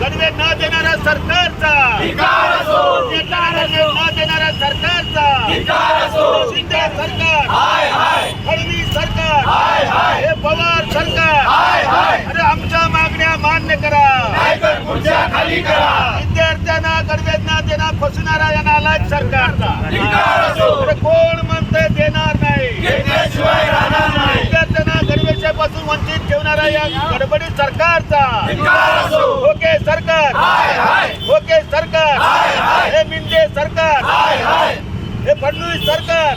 गडवे न देणाऱ्या सरकारचा. न देणाऱ्या सरकारचा. शिंदे सरकार. फडणवीस सरकार. हे पवार सरकार. अरे आमच्या मागण्या मान्य करा. विद्यार्थ्यांना गणवेदना देणार फसणारा या नालायक सरकारचा. कोण म्हणते देणार नाही. विद्यार्थ्यांना गणवेशापासून वंचित ठेवणारा या गडबडी सरकारचा. सरकार. हे फडणवीस सरकार.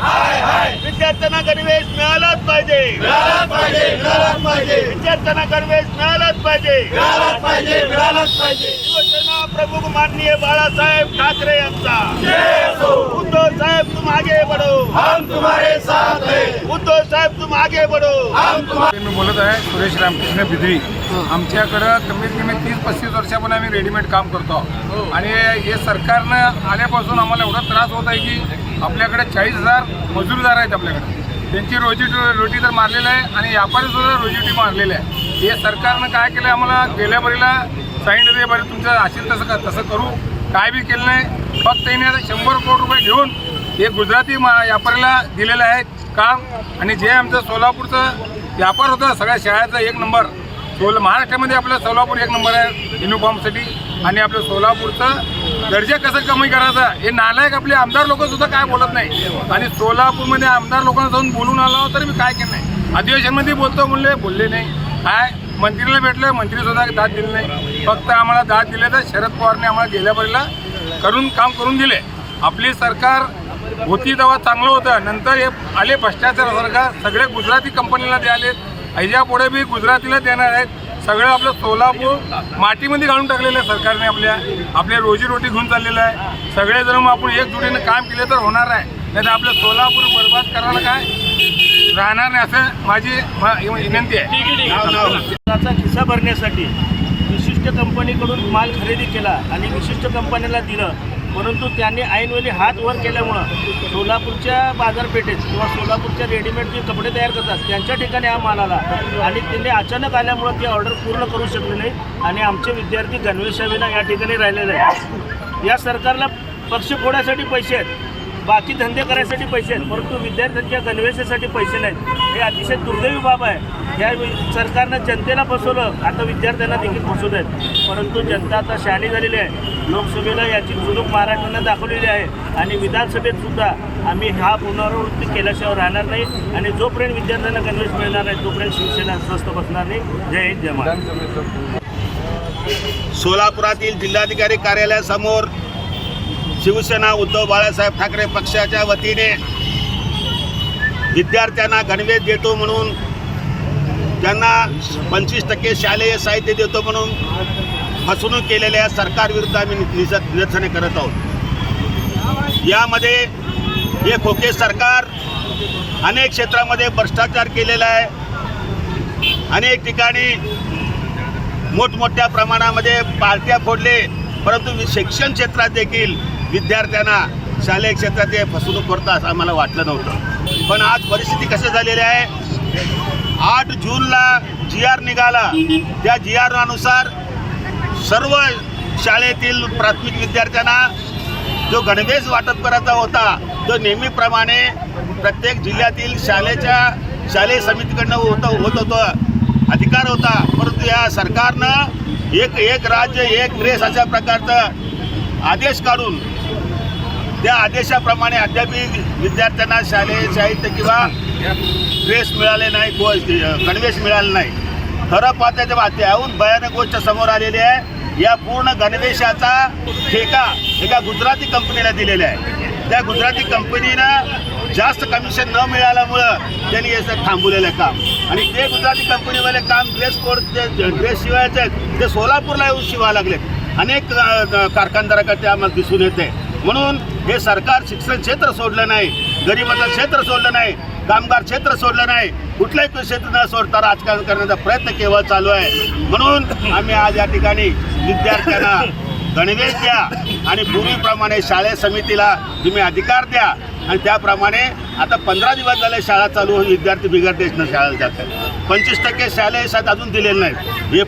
विद्यार्थ्यांना गणवेश मिळालाच पाहिजे. विद्यार्थ्यांना गणवेश मिळालाच पाहिजे. शिवसेना प्रमुख माननीय बाळासाहेब ठाकरे यांचा. उद्धव साहेब तुम आगे बढ़ो. उद्धव साहेब तुम आगे बढ़ो. बोलत आहे सुरेश रामकृष्ण बिद्री आमच्याकडं कमीत कमी तीस पस्तीस वर्षापासून आम्ही रेडीमेड काम करतो. आणि हे सरकारनं आल्यापासून आम्हाला एवढा त्रास होत आहे की आपल्याकडे चाळीस हजार मजूरदार आहेत आपल्याकडे. त्यांची रोजी रोटी तर मारलेलं आहे आणि व्यापारी सुद्धा रोजीटी मारलेली आहे. हे सरकारनं काय केलं आम्हाला गेल्या बरीला सांगितलं ते बरं तुमचं असेल तसं का तसं करू. काय बी केलं नाही. फक्त त्याने आता शंभर कोटी रुपये घेऊन हे गुजराती मा व्यापाऱ्याला दिलेलं आहे काम. आणि जे आमचं सोलापूरचं व्यापार होता सगळ्या शाळेचा एक नंबर. सोल महाराष्ट्रामध्ये आपलं सोलापूर एक नंबर आहे युनिफॉर्मसाठी आणि आपलं सोलापूरचं दर्जा कसं कमी करायचा हे नालायक आपले आमदार लोक सुद्धा काय बोलत नाही. आणि सोलापूरमध्ये आमदार लोकांना जाऊन बोलून आलो तर मी काय केलं नाही अधिवेशनमध्ये बोलतो म्हणले बोलले नाही. काय? मंत्रीला भेटलं मंत्रीसुद्धा दाद दिली नाही. फक्त आम्हाला दाद दिले तर शरद पवारने आम्हाला गेल्या करून काम करून दिले. आपली सरकार होती तेव्हा चांगलं होतं. नंतर हे आले भ्रष्टाचार सरकार सगळे गुजराती कंपनीला द्याले ह्याच्या पुढे बी गुजरातीला देणार आहेत. सगळं आपलं सोलापूर मातीमध्ये घालून टाकलेलं आहे सरकारने आपल्या आपल्या रोजीरोटी घेऊन चाललेलं आहे. सगळेजण मग आपण एकजुटीनं काम केलं तर होणार आहे. नाही तर आपलं सोलापूर बरबाद करायला काय? राहणार नाही असं माझी म- विनंती आहे. खिस्सा भरण्यासाठी विशिष्ट कंपनीकडून माल खरेदी केला आणि विशिष्ट कंपनीला दिलं. परंतु त्यांनी ऐनवेळी हात वर केल्यामुळं सोलापूरच्या बाजारपेठेत किंवा सोलापूरच्या रेडीमेड जे कपडे तयार करतात त्यांच्या ठिकाणी हा माल आला. आणि त्यांनी अचानक आल्यामुळं ती ऑर्डर पूर्ण करू शकले नाही आणि आमचे विद्यार्थी गणवेशाविना या ठिकाणी राहिलेले आहेत. या सरकारला पक्ष फोडायसाठी पैसे आहेत बाकी धंदे करायसाठी पैसे आहेत परंतु विद्यार्थ्यांच्या गणवेशासाठी पैसे नाहीत. हे अतिशय दुर्दैवी बाब आहे. या सरकारनं जनतेला फसवलं आता विद्यार्थ्यांना देखील फसवत आहेत परंतु जनता आता शहाणी झालेली आहे. लोकसभेला याची चुरूक महाराष्ट्रानं दाखवलेली आहे. आणि विधानसभेत सुद्धा आम्ही हा पुनरावृत्ती केल्याशिवाय राहणार नाही. आणि जोपर्यंत विद्यार्थ्यांना गणवेश मिळणार नाही तोपर्यंत शिवसेना स्वस्त बसणार नाही. जय हिंद जय महाराष्ट्र. सोलापुरातील जिल्हाधिकारी कार्यालयासमोर शिवसेना उद्धव बाळासाहेब ठाकरे पक्षाच्या वतीने विद्यार्थ्यांना गणवेश देतो म्हणून त्यांना पंचवीस टक्के शालेय साहित्य देतो म्हणून फसवणूक केलेल्या सरकारविरुद्ध आम्ही निस निरसने करत आहोत. यामध्ये हे खोके सरकार अनेक क्षेत्रामध्ये भ्रष्टाचार केलेला आहे. अनेक ठिकाणी मोठमोठ्या प्रमाणामध्ये पार्ट्या फोडले परंतु शिक्षण क्षेत्रात देखील विद्यार्थ्यांना शालेय क्षेत्रात ते फसवणूक करतात असं आम्हाला वाटलं नव्हतं. पण आज परिस्थिती कशी झालेली आहे? आठ जूनला जी आर निघाला. त्या जी आरनुसार सर्व शाळेतील प्राथमिक विद्यार्थ्यांना जो गणवेश वाटप करायचा होता तो नेहमीप्रमाणे प्रत्येक जिल्ह्यातील शाळेच्या शालेय समितीकडनं होतं होत होतं. अधिकार होता. परंतु या सरकारनं एक एक राज्य एक ड्रेस अशा प्रकारचा आदेश काढून त्या आदेशाप्रमाणे अद्यापही विद्यार्थ्यांना शालेय साहित्य किंवा ड्रेस मिळाले नाही गो गणवेश मिळाले नाही. खरं पाहता तेव्हा भयानक गोष्ट समोर आलेली आहे. या पूर्ण गणवेशाचा ठेका एका गुजराती कंपनीला दिलेला आहे. त्या गुजराती कंपनीनं जास्त कमिशन न मिळाल्यामुळं त्यांनी याचं थांबवलेलं आहे काम. आणि ते गुजराती कंपनीवाले काम ड्रेस कोड जे ड्रेस शिवायचे आहेत. ते सोलापूरला येऊन शिवाय लागलेत. अनेक कारखानदाराकडे आम्हाला दिसून येते. म्हणून हे सरकार शिक्षण क्षेत्र सोडलं नाही. गरिबाचं क्षेत्र सोडलं नाही कामगार क्षेत्र सोडलं नाही कुठलंही क्षेत्र न सोडता राजकारण करण्याचा प्रयत्न केवळ चालू आहे. म्हणून आम्ही आज या ठिकाणी विद्यार्थ्यांना गणवेश द्या आणि पूर्वीप्रमाणे शाळे समितीला तुम्ही अधिकार द्या. आणि त्याप्रमाणे आता पंधरा दिवस झाले शाळा चालू होऊन विद्यार्थी बिगर देशनं शाळेला जातात. पंचवीस टक्के शालेय शाळेत अजून दिलेले नाहीत. हे